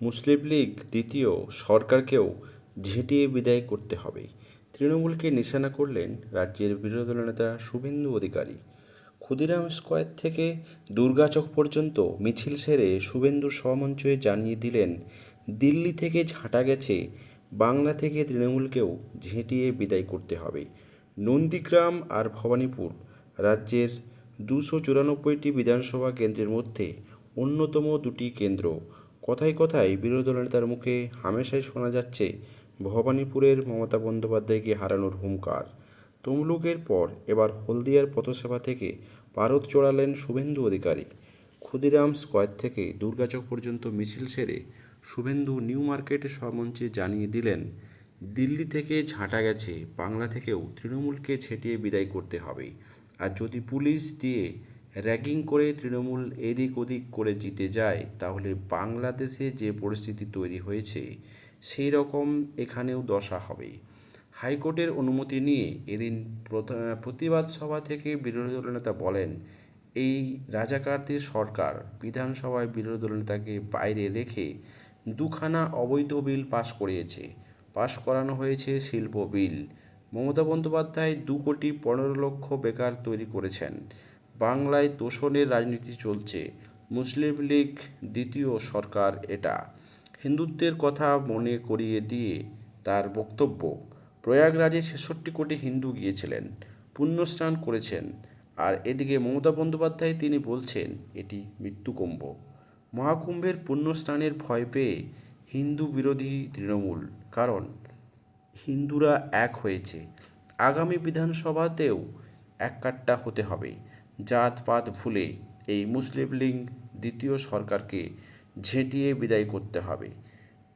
মুসলিম লীগ দ্বিতীয় সরকারকেও ঝেঁটিয়ে বিদায় করতে হবে। তৃণমূলকে নিশানা করলেন রাজ্যের বিরোধী দলনেতা শুভেন্দু অধিকারী। ক্ষুদিরাম স্কোয়ার থেকে দুর্গাচক পর্যন্ত মিছিল সেরে শুভেন্দু সমঞ্চয়ে জানিয়ে দিলেন, দিল্লি থেকে ঝাঁটা গেছে, বাংলা থেকে তৃণমূলকেও ঝেঁটিয়ে বিদায় করতে হবে। নন্দীগ্রাম আর ভবানীপুর রাজ্যের দুশো চুরানব্বইটি বিধানসভা কেন্দ্রের মধ্যে অন্যতম দুটি কেন্দ্র কথায় কথায় বিরোধী দলনেতার মুখে হামেশাই শোনা যাচ্ছে, ভবানীপুরের মমতা বন্দ্যোপাধ্যায়কে হারানোর হুঙ্কার। তমলুকের পর এবার হলদিয়ার পথসভা থেকে পারদ চড়ালেন শুভেন্দু অধিকারী। ক্ষুদিরাম স্কোয়ার থেকে দুর্গাচক পর্যন্ত মিছিল সেরে শুভেন্দু নিউ মার্কেট মঞ্চে জানিয়ে দিলেন, দিল্লি থেকে ঝাঁটা গেছে, বাংলা থেকেও তৃণমূলকে ছেটিয়ে বিদায় করতে হবে। আর যদি পুলিশ দিয়ে র্যাগিং করে তৃণমূল এদিক ওদিক করে জিতে যায়, তাহলে বাংলাদেশে যে পরিস্থিতি তৈরি হয়েছে সেই রকম এখানেও দশা হবে। হাইকোর্টের অনুমতি নিয়ে এদিন প্রতিবাদ সভা থেকে বিরোধী দলনেতা বলেন, এই রাজাকারদের সরকার বিধানসভায় বিরোধী দলনেতাকে বাইরে রেখে দুখানা অবৈধ বিল পাশ করিয়েছে। পাশ করানো হয়েছে শিল্প বিল। মমতা বন্দ্যোপাধ্যায় দু কোটি পনেরো লক্ষ বেকার তৈরি করেছেন। বাংলায় তোষণের রাজনীতি চলছে। মুসলিম লীগ দ্বিতীয় সরকার এটা। হিন্দুত্বের কথা মনে করিয়ে দিয়ে তার বক্তব্য, প্রয়াগরাজে ছেষট্টি কোটি হিন্দু গিয়েছিলেন, পুণ্যস্নান করেছেন, আর এদিকে মমতা বন্দ্যোপাধ্যায় তিনি বলছেন, এটি মৃত্যুকুম্ভ মহাকুম্ভের পুণ্যস্নানের ভয় পেয়ে হিন্দু বিরোধী তৃণমূল, কারণ হিন্দুরা এক হয়েছে। আগামী বিধানসভাতেও এক কাট্টা হতে হবে। জাতপাত ভুলে এই মুসলিম লীগ দ্বিতীয় সরকারকে ঝেঁটিয়ে বিদায় করতে হবে।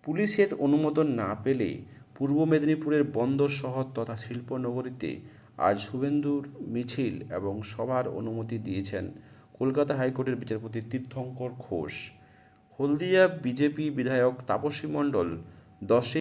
পুলিশের অনুমোদন না পেলে পূর্ব মেদিনীপুরের বন্দর শহর তথা শিল্পনগরীতে আজ শুভেন্দুর মিছিল এবং সভার অনুমতি দিয়েছেন কলকাতা হাইকোর্টের বিচারপতি তীর্থঙ্কর ঘোষ। হলদিয়া বিজেপি বিধায়ক তাপসী মণ্ডল দশই